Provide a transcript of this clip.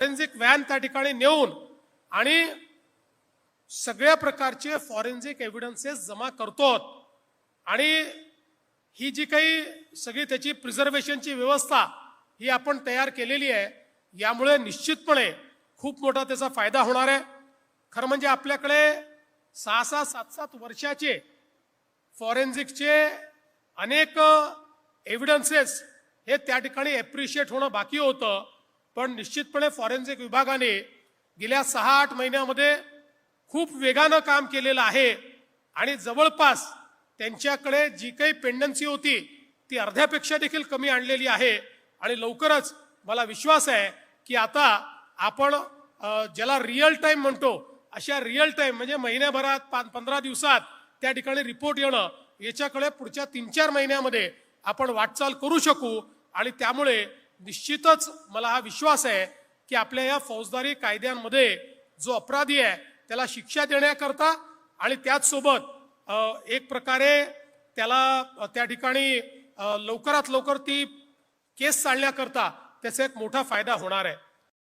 Forensic van त्या ठिकाणी नेऊन आणि सगळ्या प्रकारचे फॉरेन्सिक एव्हिडन्सेस जमा करतो आणि ही जी काही सगळी त्याची प्रिझर्वेशनची व्यवस्था ही आपण तयार केलेली आहे यामुळे निश्चितपणे खूप मोठा त्याचा फायदा होणार आहे. खरं म्हणजे आपल्याकडे सहा सहा सात सात वर्षाचे फॉरेन्सिकचे अनेक एव्हिडन्सेस हे त्या ठिकाणी एप्रिशिएट होणं बाकी होतं. पण निश्चितपणे फॉरेन्सिक विभागाने गेल्या सहा आठ महिन्यामध्ये खूप वेगानं काम केलेलं आहे. आणि जवळपास त्यांच्याकडे जी काही पेंडन्सी होती ती अर्ध्यापेक्षा देखील कमी आणलेली आहे. आणि लवकरच मला विश्वास आहे की आता आपण ज्याला रिअल टाईम म्हणतो अशा रिअल टाईम म्हणजे महिन्याभरात पाच पंधरा दिवसात त्या ठिकाणी रिपोर्ट येणं याच्याकडे पुढच्या तीन चार महिन्यामध्ये आपण वाटचाल करू शकू. आणि त्यामुळे निश्चितच मला हा विश्वास आहे की आपल्या या फौजदारी कायद्यांमध्ये जो अपराधी आहे त्याला शिक्षा देण्याकरता आणि त्याचसोबत एक प्रकारे त्याला त्या ठिकाणी लवकरात लवकर ती केस चालण्याकरता त्याचा एक मोठा फायदा होणार आहे.